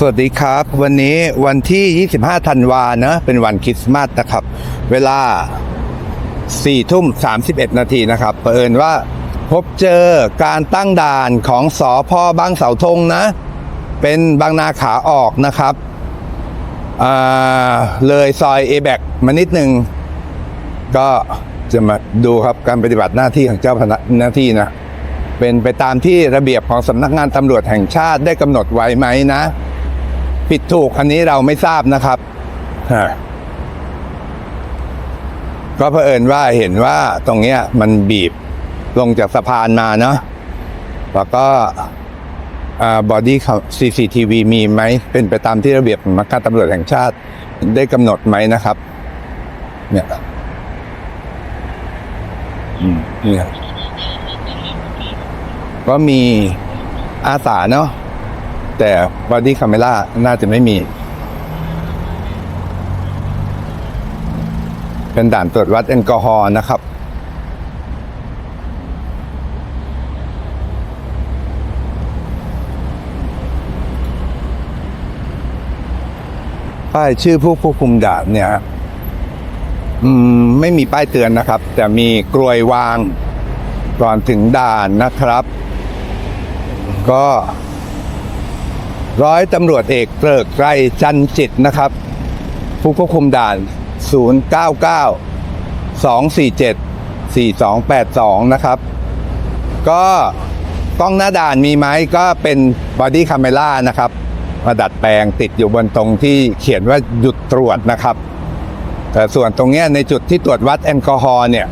สวัสดีครับ วันนี้วันที่ 25 ธันวาเนะเป็นวันคริสต์มาสนะครับ เวลา 4 ทุ่ม 31 นาทีนะครับเผอิญว่าพบเจอการตั้งด่านของสอพอบางเสาธงนะ เป็นบางนาขาออกนะครับอ่าเลยซอยเอแบกมานิดนึงก็จะมาดูครับการปฏิบัติหน้าที่ของเจ้าพนักหน้าที่นะเป็นไปตามที่ระเบียบของสำนักงานตำรวจแห่งชาติได้กำหนดไว้ไหมนะ ผิดถูกอันนี้เราไม่ทราบนะครับฮะก็เผอิญว่าเห็นว่าตรงเนี้ย มันบีบลงจากสะพานมาเนาะแล้วก็บอดี้ซีซีทีวีมีไหม เป็นไปตามที่ระเบียบสำนักงานตำรวจแห่งชาติได้กำหนดไหมนะครับ เนี่ยอืมเนี่ยก็มีอาสาเนาะ แต่บอดี้คาเมล่าน่าจะไม่มี เป็นด่านตรวจวัดแอลกอฮอล์นะครับ ป้ายชื่อผู้ควบคุมด่านเนี่ยมไม่มีป้ายเตือนนะครับ แต่มีกลวยวางก่อนถึงด่านนะครับ ก็ ร้อยตำรวจเอกเกริกไกรจันจิตนะครับ ผู้ควบคุมด่าน 099 247 4282 นะครับ ก็กล้องหน้าด่านมีไหมก็เป็นบอดี้คาเมล่านะครับมาดัดแปลงติดอยู่บนตรงที่เขียนว่าหยุดตรวจนะครับ แต่ส่วนตรงนี้ในจุดที่ตรวจวัดแอลกอฮอล์เนี่ย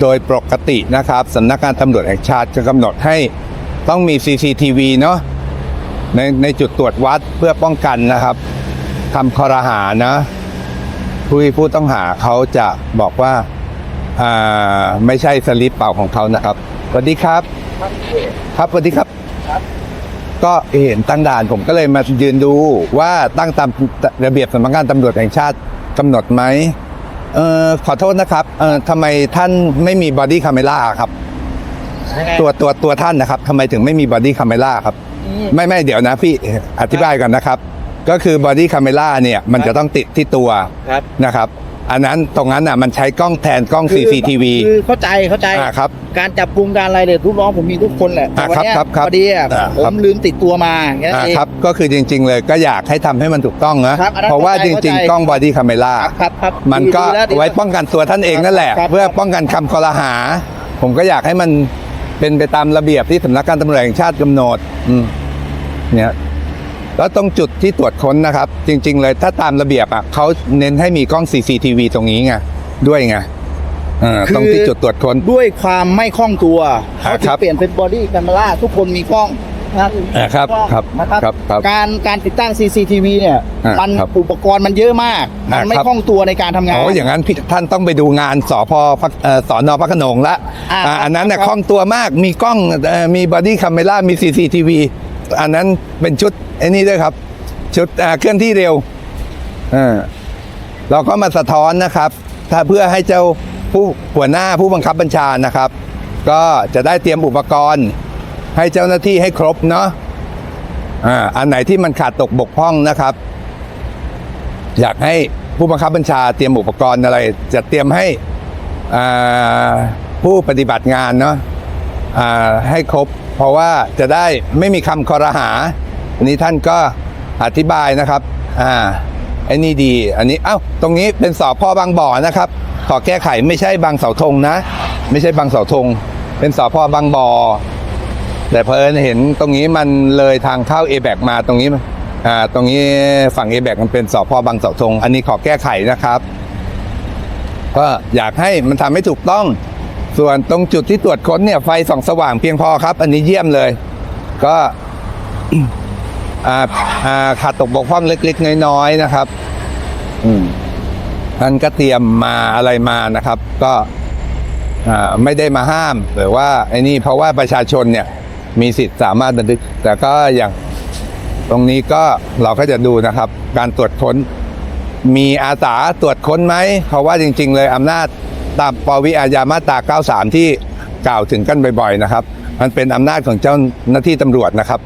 โดยปกตินะครับสำนักงานตำรวจแห่งชาติจะกำหนดให้ต้องมี CCTV เนาะ ในในจุดตรวจวัดเพื่อป้องกันนะครับทำคอรหานะผู้ผู้ต้องหาเขาจะบอกว่าอ่าไม่ใช่สลิปเปล่าของเขานะครับสวัสดีครับ ครับสวัสดีครับ ก็เห็นตั้งด่านผมก็เลยมายืนดูว่าตั้งตามระเบียบสำนักงานตำรวจแห่งชาติกำหนดไหมเออขอโทษนะครับเออทำไมท่านไม่มีบอดี้คาเมล่าครับ ตัวตัวตัวท่านนะครับทำไมถึงไม่มีบอดี้คาเมล่าครับ ไม่ไม่เดี๋ยวนะพี่อธิบายก่อนนะครับ ก็คือบอดี้คาเมล่าเนี่ยมันจะต้องติดที่ตัวครับนะครับ อันนั้นตรงนั้นอะมันใช้กล้องแทนกล้อง CCTV คือเข้าใจเข้าใจอ่าครับ การจับปรุงการอะไรเนี่ยทุกน้องผมมีทุกคนแหละแต่อ่าวันครับเนี้ยครับครับพอดีอะอ่าผครับมลืมติดตัวมาแค่นั้นอ่าเองครับก็คือจริง ๆ เลยก็อยากให้ทำให้มันถูกต้องนะครับอันนั้นเพราะว่าจเข้าใจริงเข้าใจๆกล้องบอดี้คาเมล่าครับครับครับมันก็ดีดีแล้วดีไว้ป้องกันตัวท่านเองนั่นแหละครับเพื่อป้องกันคำคอรหา ผมก็อยากให้มันเป็นไปตามระเบียบที่สำนักงานตำรวจแห่งชาติกำหนดอืม เนี่ยแล้วตรงจุดที่ตรวจค้นนะครับ จริง ๆ เลยถ้าตามระเบียบอะเขาเน้นให้มีกล้อง CCTV ตรงนี้ไงด้วยไงอ่าตรงที่จุดตรวจค้น ด้วยความไม่คล่องตัวอ่าเขาถึครังบเปลี่ยนเป็นบอดี้แคมเมราทุกคนมีกล้องนะอ่าครับกล้องครับนะครับครับครับการการติดตั้ง CCTV เนี่ยอ่ามันครับอุปกรณ์มันเยอะมาก มันอ่าไม่ครับคล่องตัวในการทำงานโอ้อย่างนั้นพี่ท่านต้องไปดูงานสพพระเอ่อสอนอพระโขนงละอ่าอ่าอันนั้นน่ะครับคล่องตัวมากมีกล้องเอ่อมีบอดี้คาเมล่ามี CCTV อันนั้นเป็นชุดไอ้นี่ด้วยครับ ชุดเคลื่อนที่เร็วเออเราก็มาสะท้อนนะครับ ถ้าเพื่อให้เจ้าผู้หัวหน้าผู้บังคับบัญชานะครับ ก็จะได้เตรียมอุปกรณ์ ให้เจ้าหน้าที่ให้ครบเนาะอ่าอันไหนที่มันขาดตกบกพร่องนะครับ อยากให้ผู้บังคับบัญชาเตรียมอุปกรณ์อะไร จะเตรียมให้อ่าผู้ปฏิบัติงานเนาะอ่าให้ครบ เพราะว่าจะได้ไม่มีคำคอรหา อันนี้ท่านก็อธิบายนะครับ อ่าไอ้นี่ดี อันนี้ เอ้า ตรงนี้เป็นสอพ่อบางบ่อนะครับ ขอแก้ไขไม่ใช่บางเสาธงนะ ไม่ใช่บางเสาธง เป็นสอพ่อบางบ่อ แต่เพอญเห็นตรงนี้มันเลยทางเข้าเอแบกมาตรงนี้ อ่า ตรงนี้ฝั่งเอแบกมันเป็นสอพอบางเสาธง อันนี้ขอแก้ไขนะครับ ก็อยากให้มันทำให้ถูกต้อง ส่วนตรงจุดที่ตรวจค้นเนี่ยไฟส่องสว่างเพียงพอครับ อันนี้เยี่ยมเลย ก็อ่าอ่าขาดตกบกพร่องเล็ก ๆ น้อยๆนะครับอืมท่านก็เตรียมมาอะไรมานะครับ ก็อ่าไม่ได้มาห้ามหรือว่าไอ้นี่เพราะว่าประชาชนเนี่ย มีสิทธิ์สามารถบันทึก แต่ก็อย่างตรงนี้ก็เราก็จะดูนะครับ การตรวจค้น มีอาสาตรวจค้นไหมเพราะว่าจริง ๆ เลยอำนาจ ตามปวิอาญามาตรา 93 ที่กล่าวถึงกันบ่อยๆนะครับ มันเป็นอำนาจของเจ้าหน้าที่ตำรวจนะครับ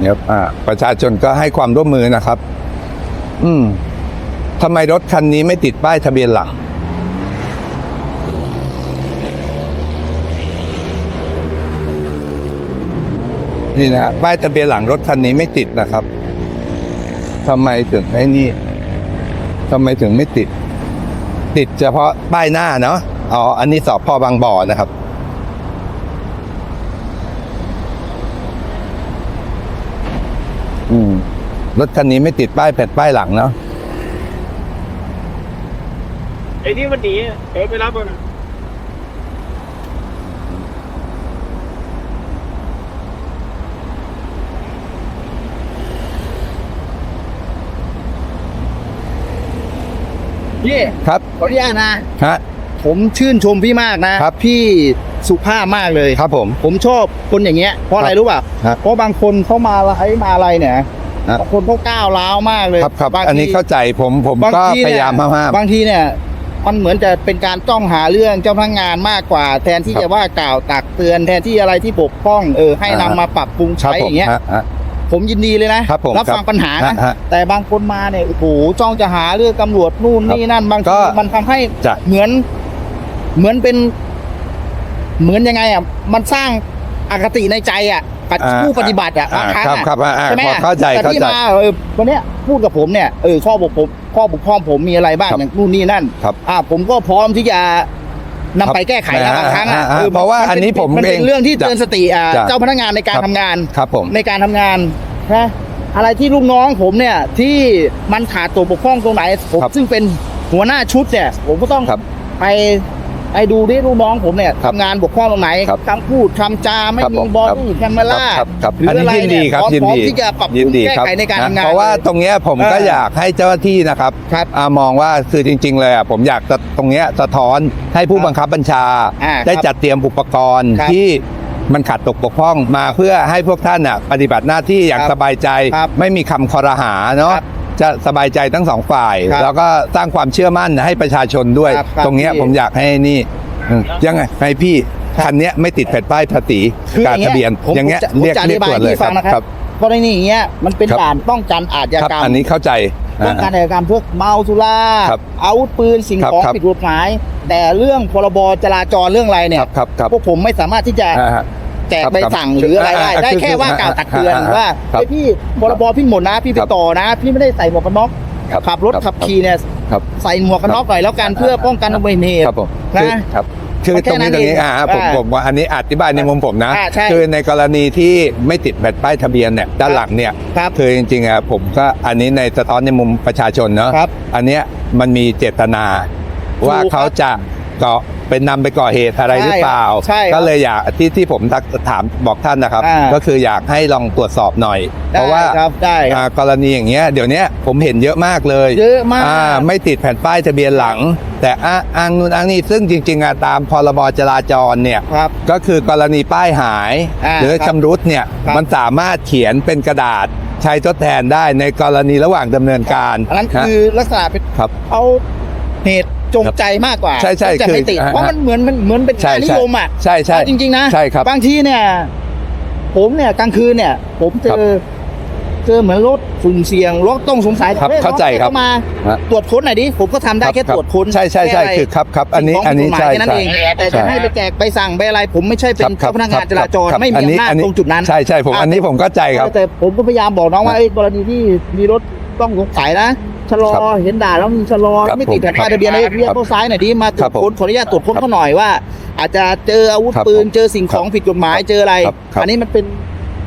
เนี่ยอ่าประชาชนก็ให้ความร่วมมือนะครับ อืมทำไมรถคันนี้ไม่ติดป้ายทะเบียนหลัง นี่นะป้ายทะเบียนหลังรถคันนี้ไม่ติดนะครับทำไมถึงไอ้นี่ทำไมถึงไม่ติด ติดเฉพาะป้ายหน้าเนาะอ๋ออันนี้สอบพอบางบ่อนะครับอืมรถคันนี้ไม่ติดป้ายแผ่นป้ายหลังเนาะไอ้นี่มันหนีเออไปรับมัน พี่ครับขออนุญาตนะฮะ ผมชื่นชมพี่มากนะครับ พี่สุภาพมากเลยครับผม ผมชอบคนอย่างเงี้ยเพราะอะไรรู้ป่ะครับเพราะบางคนเขามาอะไรมาอะไรเนี่ยครับบางคนเขาก้าวร้าวมากเลยครับครับางอันนี้ทีเข้าใจผมผมบางก็ทีพเนี่ยยายามห้ามบางทีเนี่ย มันเหมือนจะเป็นการจ้องหาเรื่องเจ้าพนักงานมากกว่า แทนที่ครับจะว่ากล่าวตักเตือนแทนที่อะไรที่บกพร่องเออให้นำอ่าฮะมาปรับปรุงๆครับใช้ผอมย่างเงี้ย ฮะฮะ ผมยินดีเลยนะครับผมรับฟังครับปัญหานะฮะฮะแต่บางคนมาเนี่ยโอ้โหจ้องจะหาเรื่องตำรวจนู่นครับนี่นั่นบางก็ทีมันทำให้จะเหมือน เหมือนเป็น เหมือนยังไงอะมันสร้างอคติในใจอะปฏิอ่าผู้ปฏิบัติอะอ่าบางครั้งครับอะครับอ่าอ่าใช่ไหมพอเข้าใจแต่เข้าที่ใจ มาเออวันเนี้ยพูดกับผมเนี่ยเออข้อบกผมข้อบกพร่องผมมีอะไรบ้างครับอย่างนู่นนี่นั่น ครับ อ่าผมก็พร้อมที่จะ นำไปแก้ไขนะครับบางครั้งอะอ่าอ่าออเพราะว่าอันนี้ผมมันเป็นเองเรื่องที่จะเตือนสติอ่าจะเจ้าพนักงานในการครับทำงานครับผม ในการทำงานนะอะไรที่ลูกน้องผมเนี่ยที่มันขาดตัวบกพร่องตรงไหนผมครับซึ่งเป็นหัวหน้าชุดเนี่ย ผมก็ต้องครับ ไป ไปดูที่ลูกน้องผมเนี่ยครับทำงานบกพร่องตรงไหนครับคำพูดคำจาไม่ครับมีผมบอครับดี้แคมเมราครับครับหรืออันนี้อะไรยินดีเนี่ยครับพร้อมยินพร้อมดีที่จะปรับปยิรุนงดีแก้ครับ ไขในการทำงาน เพราะว่าลยตรงเนี้ยผมก็เอออยากให้เจ้าหน้าที่นะครับครับอ่ามองว่าคือจริง ๆ เลยอะผมอยากจะตรงเนี้ยสะท้อนให้ผู้ครับบังคับบัญชา อ่าได้ครับจัดเตรียมอุปกรณ์ครับที่มันขาดตกบกพร่องมาเพื่อให้พวกท่านอะปฏิบัติหน้าที่อย่างครับสบายใจ ครับไม่มีคำคอรหาเนาะครับ จะสบายใจทั้งสองฝ่าย ครับแล้วก็สร้างความเชื่อมั่นให้ประชาชนด้วย ครับครับตรงเนี้ยพี่ผมอยากให้นี่อืมยังไงให้พี่คันเนี้ยไม่ติดแผ่นป้ายภาษีคือการทะเบียนผมอย่างเงี้ยผมเรียกจะอเรีธิยกบายตรวจเลยให้ฟังนะครับครับกรณีอย่างเงี้ยมันเป็นครับ ด่านป้องกันอาชญาครับ กรรมอันนี้เข้าใจป้องกันอ่า อาชญากรรมพวกเมาสุราครับอาวุธปืนสิ่งครับของครับ ผิดกฎหมาย แต่เรื่องพรบจราจรเรื่องอะไรเนี่ยครับครับครับพวกผมไม่สามารถที่จะ อ่าฮะ แจกครับใบครับสั่งหรืออะไรได้อ่าได้คือแค่ว่ากล่าวตักเตือนอ่าว่าครับเฮ้ยพี่พรบพี่หมดนะ พี่ไปครับต่อนะ พี่ไม่ได้ใส่หมวกกันน็อกครับขับรถครับขับขี่เนี่ยครับใส่หมวกกันน็อกหน่อยแล้วกันเพื่อป้องกันอุบัติเหตุครับผมนะคือครับคือมันแค่ตรงนี้นั้นตรงนี้เองอ่าผมอ่าผมว่าอันนี้อธิบายในมุมผมนะอ่าใช่คือในกรณีที่ไม่ติดแผ่นป้ายทะเบียนเนี่ยด้านหลังเนี่ยครับคือจริงๆอะผมก็อันนี้ในสะท้อนในมุมประชาชนเนาะครับอันเนี้ยมันมีเจตนาว่าถูกครับเขาจะ ก่อเป็นนำไปก่อเหตุอะไรหรือเปล่า ใช่ครับก็เลยอยากที่ที่ผมทักถามบอกท่านนะครับ อ่าก็คืออยากให้ลองตรวจสอบหน่อยเพราะว่าได้ครับได้ครับอ่ากรณีอย่างเงี้ยเดี๋ยวเนี้ยผมเห็นเยอะมากเลยเยอะมากอ่ไม่ติดแผ่นป้ายทะเบียนหลัง แต่อ้าอ้างนู่นอ้างนี่ซึ่งจริงๆอะตามพรบจราจรเนี่ย ครับ ก็คือกรณีป้ายหาย อ่าหรือครับชำรุดเนี่ยครับมันสามารถเขียนเป็นกระดาษใช้ทดแทนได้ในกรณีระหว่างดำเนินการอันนั้นฮะคือลักษณะเป็นครับ เอา เหตุจงใจมากกว่าใช่ใช่จะไม่ติดคือเพราะมันเหมือนมันเหมือนเป็นใช่ค่านิใช่ยมอะใช่ใช่เอาจริง ๆ นะใช่ครับบางทีเนี่ย ผมเนี่ยกลางคืนเนี่ย ผมเจครัอบเจอเหมือนรถสุ่มเสี่ยงรถต้องสงสัยครับฮ้ยเข้าใจครับเข้ามาฮะ ตรวจค้นหน่อยดิผมก็ทำได้แค่รับตรวจค้นใช่ใช่ใช่แะไรคือครับครับอันนี้สิ่งขงอันนี้ผิดกฎหใช่มายแค่นั้นใช่ เองแต่ใช่จะให้ไปแจกไปสั่งไปอะไร ผมไม่ใช่เป็นครับเจ้าพนักงานจราจรคบไม่มีอำนาจตรงจุดนั้น ใช่ใช่ผมอันนี้ผมเข้าใจครับ แต่ผมก็พยายามบอกน้องว่าเอ้ยกรณีที่มีรถ ต้องสงสัยนะชะลอครับเห็นด่านแล้วมันชะลอครับไม่ติดผมแผ่นป้ายทะเบียนเลยเรียกเข้าซ้ายหน่อยดิมาตรครัวจบผมค้นขออนุญาตตรวจค้นเขาหน่อยว่า อาจจะเจออาวุธครับปืนผมเจอสิ่งของผิดกฎหมายเจออะไร ครับครับ อันนี้มันเป็น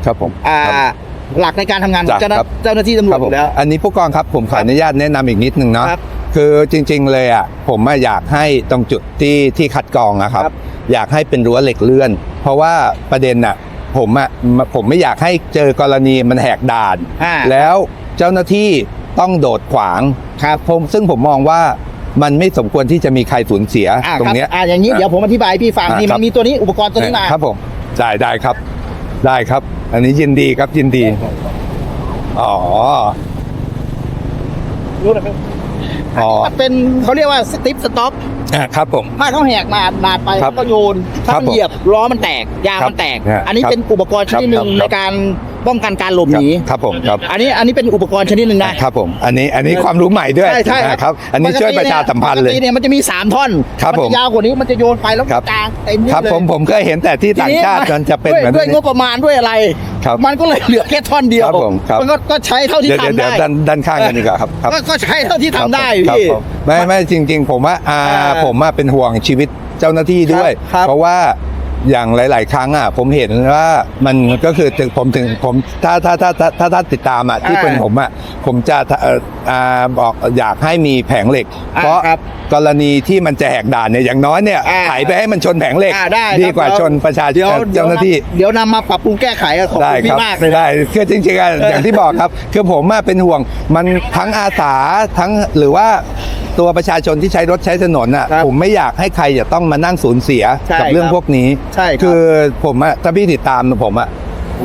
ครับผม อ่าครับหลักในการทำงานของจ้ะเจ้าหน้าครับ เจ้าหน้าที่ตำรควรัจบอผมยู่แล้ว อันนี้ผู้กองครับผมขออนุญาตแนะนำอีกนิดนึงเนาะครับคือจริงๆเลยอะผมอะอยากให้ตรงจุดที่ที่คัดกรองอะครับ ครับอยากให้เป็นรั้วเหล็กเลื่อน เพราะว่าประเด็นอะ ผมอะผมไม่อยากให้เจอกรณีมันแหกด่าน อ่า แล้วเจ้าหน้าที่ต้องโดดขวางครับผมซึ่งผมมองว่ามันไม่สมควรที่จะมีใครสูญเสียอ่าตรงเนี้ยครับอ่าอย่างนี้อะเดี๋ยวผมอธิบายให้พี่ฟังอะนี่ครัมับนมีตัวนี้อุปกรณ์ตัวนี้มา ครับผมได้ได้ครับ ได้ครับ อันนี้ยินดีครับยินดี อ๋อ รู้ไหมอ๋อ มันเป็นเขาเรียกว่าสติ๊ปสต็อปอะ ครับผมถ้าเขาแหกมานาดไปครับก็โยนถ้าครับมันผมเหยียบล้อมันแตกยางครับมันแตกเนี่ยอันนี้ครับเป็นอุปกรณ์ชนิดหนึ่งครับในการ ป้องกันการหลบหนีครับผมครับอันนี้อันนี้เป็นอุปกรณ์ชนิดหนึ่งนะครับผมอันนี้อันนี้ความรู้ใหม่ด้วยใช่ใช่นะครับอันนี้ช่วยประชาสัมพันธ์เลยปกติเนี่ยมันจะมีสามท่อนครับผมนจะยาวกว่านี้มันจะโยนไปแล้วครับกลางเต็มนี่ครับเลยผมผมก็เห็นแต่ที่ต่างชาติมันจะเป็นด้วยเหมือนด้วยนี้งบประมาณด้วยอะไรครับมันก็เลยเหลือแค่ท่อนเดียวครับผมครับนก็ก็ใช้เท่าที่เดี๋ยวเดี๋ยวทำเดี๋ยวได้ด้านด้านข้างกันดีกว่าครับครับก็ก็ใช้เท่าที่ทำได้ครับพี่ผมไม่ไม่จริง ๆ ผมว่าอ่าอ่าผมว่าเป็นห่วงชีวิตเจ้าหน้าที่ด้วยครับเพราะว่า อย่างหลาย ๆ ครั้งอะผมเห็นว่ามันก็คือถึงผมถึงผมถ้าถ้าถ้าถ้าถ้าถ้าติดตามอะที่เป็นผมอะผมจะเอ่ออ่าบอกอยากให้มีแผงเหล็ก อ่าเพราะครับกรณีที่มันจะแหกด่านเนี่ยอย่างน้อยเนี่ยอ่า ไถไปให้มันชนแผงเหล็ก อ่าได้ดีกว่าครับชนประชาชเดี๋ยวนเจ้าหน้าที่ เดี๋ยวนำมาปรับปรุงแก้ไขขอบได้คุณครับพี่มากเลยนะ ได้คือจริงๆอะอย่างที่บอกครับ คือผมอะเป็นห่วงมันทั้งอาสาทั้งหรือว่า ตัวประชาชนที่ใช้รถใช้ถนนอะครับผมไม่อยากให้ใครจะต้องมานั่งสูญเสียใช่กับเรื่องครับพวกนี้ใช่ครับคือผมอะถ้าพี่ติดตามผมอะ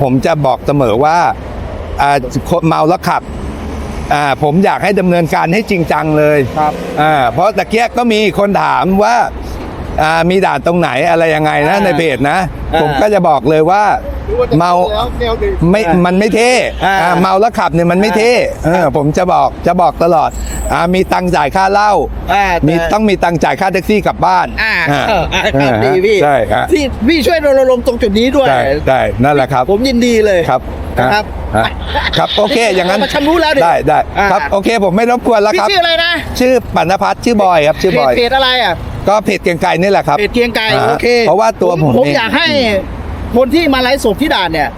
ผมจะบอกเสมอว่าอ่าคนเมาแล้วขับอ่าผมอยากให้ดำเนินการให้จริงจังเลยครับอ่าเพราะตะเกียก็มีคนถามว่าอ่ามีด่านตรงไหนอะไรยังไงนะอ่าในเพจนะ อ่า ผมก็จะบอกเลยว่า เมาไม่อ่ามัมันไม่เท่อ่าอ่าเมาแล้วขับเนี่ยมันไม่เท่เออผมจะบอกจะบอกตลอดอ่ามีตังค์จ่ายค่าเหล้าอ่ามีแต่ต้องมีตังค์จ่ายค่าแท็กซี่กลับบ้านอ่าอ่าเอออ่าครับอ่าดีพี่ใช่ฮะที่พี่ช่วยรณรงค์ตรงจุดนี้ด้วยได้ได้นั่นแหละครับ ผมยินดีเลยครับนะครับฮะครับโอเคอย่างนั้นมาชำรู้แล้วดิได้ได้อ่าครับโอเคผมไม่รบกวนแล้วพี่ครับชื่ออะไรนะชื่อปัณพัฒน์ชื่อบอยครับชื่อบอยเพจเพจอะไรอะก็เพจเกรียงไกรนี่แหละครับเพจเกรียงไกรอ่าโอเคเพราะว่าตัวผมผมเองอยากให้ คนที่มาไลฟ์สดที่ด่านเนี่ย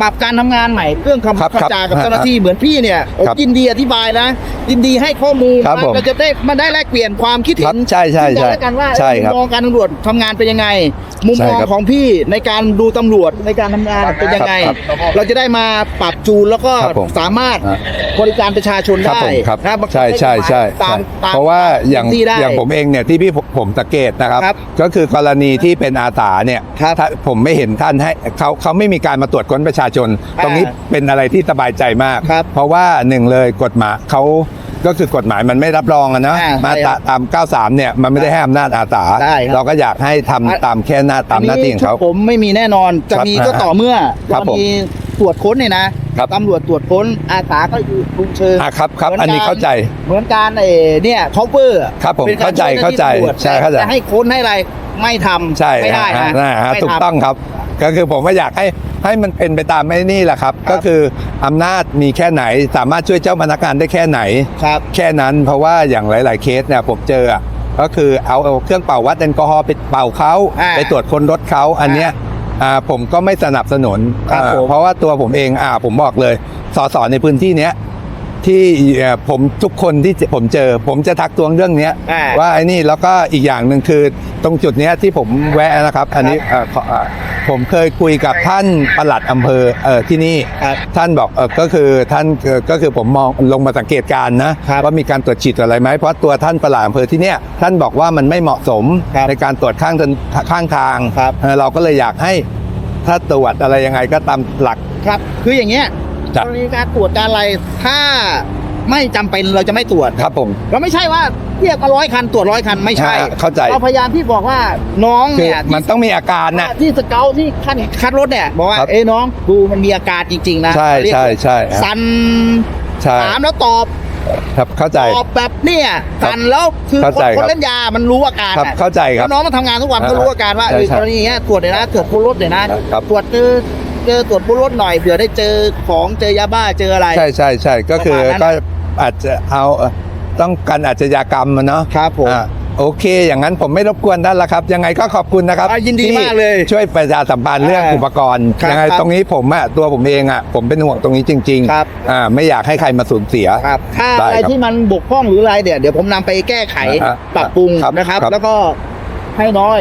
ปรับการทำงานใหม่เรื่องครับคำครับจากับเจ้าหน้าที่เหมือนพี่เนี่ยผมครับยินดีอธิบายนะยินดีให้ข้อมูลครับผมเราจะได้มันได้แลกเปลี่ยนความคิดคเห็รับนใช่ใช่ซึ่งกันใช่และกันว่าใช่ครับมุมมองการตำรวจทำงานเป็นยังไง มุมใช่มองครับของพี่ในการดูตำรวจในการทำงานเป็นยังไงครับเราจะได้มาปรับจูนแล้วก็ครับผมสามารถอ่าบริการประชาชนครับได้ผมครับนะใช่ใช่ใช่ตามใช่ตามเพราะว่าอย่างที่ได้อย่างผมเองเนี่ยที่พี่ผมผมสังเกตนะครับครับ ก็คือกรณีที่เป็นอาสาเนี่ยครับถ้าผมไม่เห็นท่านให้เขาเขาไม่มีการมาตรวจค้นประชาชน ตรงนี้อ่าเป็นอะไรที่สบายใจมากครับเพราะว่าหนึ่งเลยกฎหมายเขาก็คือกฎหมายมันไม่รับรองอะนะอ่ามาตราตาม 93 เนี่ยมันไม่ได้ให้อำนาจอาสาได้ครับเราก็อยากให้ทำตามแค่หน้าตามหน้าที่ของเขาชุดผมไม่มีแน่นอนจะครับมีก็ต่อเมื่อครับผมมีตรวจค้นเนี่ยนะครับตำรวจตรวจค้นอาสาก็อยู่คุมเชิงอะครับครับหมือันนี้การเข้าใจเหมือนการเออเนี่ยคอเวอร์ครับผมเป็นกเข้าใจช่วยเข้าใจน้ที่ตำรวจใช่เข้าใจจะให้ค้นให้อะไรไม่ทำใช่ไม่ได้ฮะนะฮะฮะไม่ถูกทำต้องครับ ก็คือผมไม่อยากให้ให้มันเป็นไปตามไม่นี่แหละครับครับ ก็คืออำนาจมีแค่ไหน สามารถช่วยเจ้าพนักงานได้แค่ไหน ครับแค่นั้นเพราะว่าอย่างหลาย ๆ เคสเนี่ยผมเจออะก็คือเอาเอาเครื่องเป่าวัดแอลกอฮอล์ไปเป่าเขาอ่าไปตรวจคนรถเขาอันเนี้ยอ่าผมก็ไม่สนับสนุนครับอ่าผม เพราะว่าตัวผมเองอ่าผมบอกเลยสสในพื้นที่เนี้ย ที่เอ่อผมทุกคนที่ผมเจอ ผมจะทักทวงเรื่องเนี้ยอ่า ว่าไอ้นี่แล้วก็อีกอย่างหนึ่งคือตรงจุดเนี้ยที่ผมแวะนะครับ อันนี้เอ่อขอเอ่อผมเคยคุยกับท่านปลัดอำเภอเออที่นี่ ครับ ท่านบอกเออก็คือท่านเอ่อก็คือผมมองลงมาสังเกตการณ์นะครับว่ามีการตรวจฉีดอะไรไหมเพราะตัวท่านปลัดอำเภอที่เนี้ยท่านบอกว่ามันไม่เหมาะสมครับในการตรวจข้างถนนข้างทางครับ เออเราก็เลยอยากให้ถ้าตรวจอะไรยังไงก็ตามหลัก ครับ คืออย่างเงี้ยจ้ะ กรณีการตรวจการอะไรถ้าไม่จำเป็นเราจะไม่ตรวจครับผมเราไม่ใช่ว่าเรียกมาร้อยคันตรวจร้อยคันไม่ใช่อ่าเข้าใจเราพยายามที่บอกว่าน้องคือเนี่ยมันต้องมีอาการนะที่สเกลที่ขั้นคัดรถเนี่ยบอกว่าครับเอ้ยน้องดูมันมีอาการจริง ๆ นะ ใช่เรียกใช่ใช่สันใช่ถามแล้วตอบครับเข้าใจตอบแบบเนี่ยสันแล้วคือเข้าคนใจคนครับเล่นยามันรู้อาการครับอะเข้าใจครัแล้บวน้องมาทำงานทุกวันอ่าก็รู้อาการว่าใช่เออใช่กรณีเงี้ยตรวจเลยนะตรวจบนรถเลยนะครับตรวจ เจอเจอตรวจบนรถหน่อยเผื่อได้เจอของเจอยาบ้าเจออะไร ใช่ใช่ใช่ก็คือประมาณนั้น ก็อาจจะเอาเอ่อต้องการอาชญากรรมอะเนาะครับผม อ่าโอเค อย่างนั้นผมไม่รบกวนท่านละครับ ยังไงก็ขอบคุณนะครับอะยินดีที่มากเลยช่วยประชาสัมพันธ์เรื่องอ่าอุปกรณ์ครับยังไงครับตรงนี้ผมอะตัวผมเองอะผมเป็นห่วงตรงนี้จริงครับ อ่าไม่อยากให้ใครมาสูญเสีย ครับถ้าได้อะไรครับที่มันบกพร่องหรืออะไรเดี๋ยวเดี๋ยวผมนำไปแก้ไขอ่าฮะปรับปรุงครับนะครับ ครับแล้วก็ให้น้อย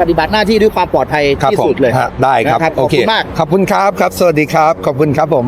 ปฏิบัติหน้าที่ด้วยความปลอดภัยครับที่ผมสุดเลยฮะได้ครับนะโอขอบเคคุณมากขอบคุณครับครับ สวัสดีครับ ขอบคุณครับผม